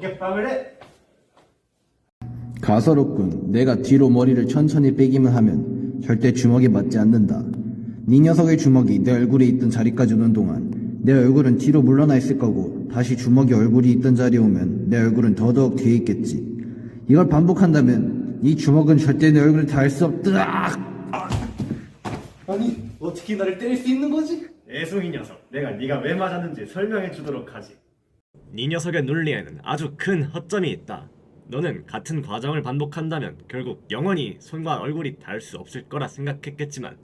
공감을 해. 가소롭군. 내가 뒤로 머리를 천천히 빼기만 하면 절대 주먹에 맞지 않는다. 네 녀석의 주먹이 내 얼굴에 있던 자리까지 오는 동안 내 얼굴은 뒤로 물러나 있을 거고 다시 주먹이 얼굴이 있던 자리에 오면 내 얼굴은 더더욱 뒤에 있겠지. 이걸 반복한다면 이 주먹은 절대 내 얼굴에 닿을 수 없다. 아니 어떻게 나를 때릴 수 있는 거지? 애송이 녀석, 내가 네가 왜 맞았는지 설명해 주도록 하지. 네 녀석의 논리에는 아주 큰 허점이 있다. 너는 같은 과정을 반복한다면 결국 영원히 손과 얼굴이 닿을 수 없을 거라 생각했겠지만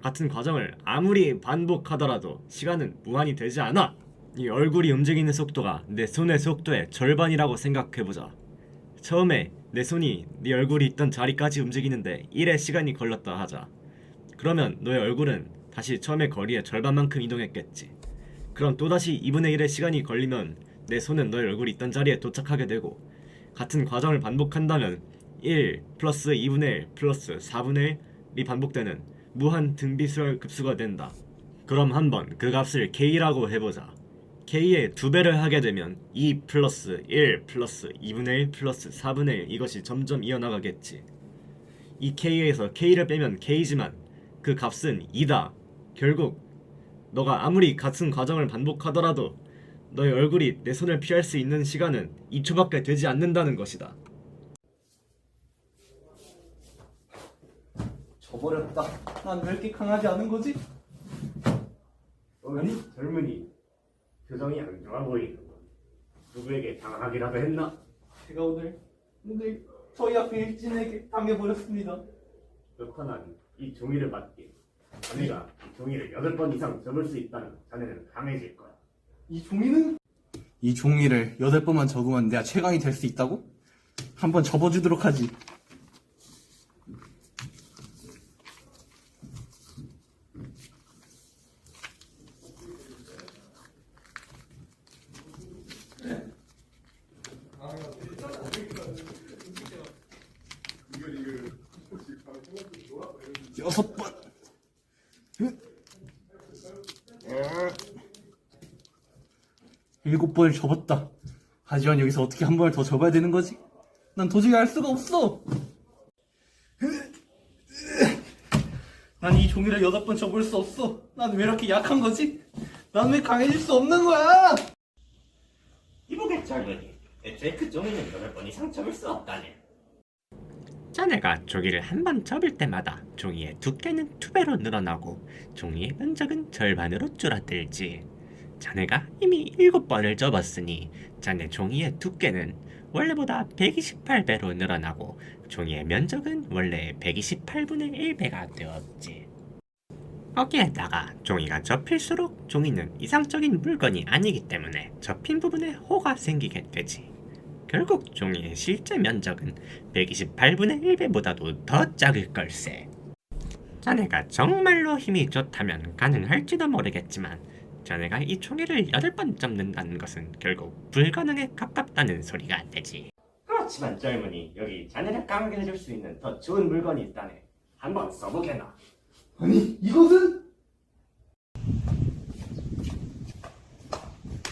같은 과정을 아무리 반복하더라도 시간은 무한히 되지 않아. 이 얼굴이 움직이는 속도가 내 손의 속도의 절반이라고 생각해보자. 처음에 내 손이 네 얼굴이 있던 자리까지 움직이는데 1의 시간이 걸렸다 하자. 그러면 너의 얼굴은 다시 처음의 거리의 절반만큼 이동했겠지. 그럼 또다시 2분의 1의 시간이 걸리면 내 손은 너의 얼굴이 있던 자리에 도착하게 되고 같은 과정을 반복한다면 1 플러스 2분의 1 플러스 4분의 1이 반복되는 무한 등비수열 급수가 된다. 그럼 한번 그 값을 k라고 해보자. k의 두 배를 하게 되면 2 플러스 1 플러스 2분의 1 플러스 4분의 1 이것이 점점 이어나가겠지. 이 k에서 k를 빼면 k지만 그 값은 2다. 결국 너가 아무리 같은 과정을 반복하더라도 너의 얼굴이 내 손을 피할 수 있는 시간은 2초밖에 되지 않는다는 것이다. 저버렸다. 난 왜 이렇게 강하지 않은 거지? 아니 젊은이 표정이 안 좋아 보이는 누구에게 당하기라도 했나? 제가 오늘 오늘 저희 학교 일진에게 당해버렸습니다. 그렇다면 이 종이를 맞게 자네가 이 종이를 8번 이상 접을 수 있다면 자네는 강해질 거야. 이 종이는 이 종이를 여덟 번만 적으면 내가 최강이 될 수 있다고? 한번 접어주도록 하지. 여섯 번. 일곱 번을 접었다. 하지만 여기서 어떻게 한 번을 더 접어야 되는 거지? 난 도저히 알 수가 없어. 난 이 종이를 여덟 번 접을 수 없어. 난 왜 이렇게 약한 거지? 난 왜 강해질 수 없는 거야? 이보게 젊은이 애초에 그 종이는 여덟 번 이상 접을 수 없다네 자네가 종이를 한 번 접을 때마다 종이의 두께는 두 배로 늘어나고 종이의 면적은 절반으로 줄어들지. 자네가 이미 일곱 번을 접었으니 자네 종이의 두께는 원래보다 128배로 늘어나고 종이의 면적은 원래 128분의 1배가 되었지. 거기에다가 종이가 접힐수록 종이는 이상적인 물건이 아니기 때문에 접힌 부분에 호가 생기게 되지. 결국 종이의 실제 면적은 128분의 1배보다도 더 작을 걸세. 자네가 정말로 힘이 좋다면 가능할지도 모르겠지만 자네가 이 종이를 8번 접는다는 것은 결국 불가능에 가깝다는 소리가 되지. 그렇지만 젊은이 여기 자네를 강하게 해줄 수 있는 더 좋은 물건이 있다네 한번 써보게나 아니 이것은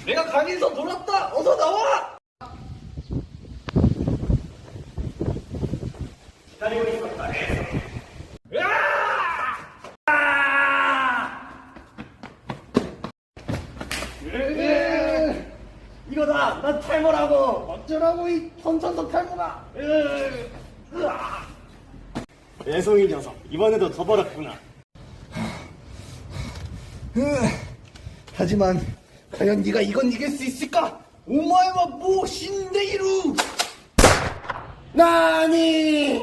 내가 강에서 놀았다. 어서 나와. 기다리고 있었다 해서 이거다. 난 탈모라고. 어쩌라고 이 선천성 탈모가. 애송이 녀석, 이번에도 져버렸구나. 하지만 과연 네가 이건 이길 수 있을까? 오마이와 모 신데이루. 나니.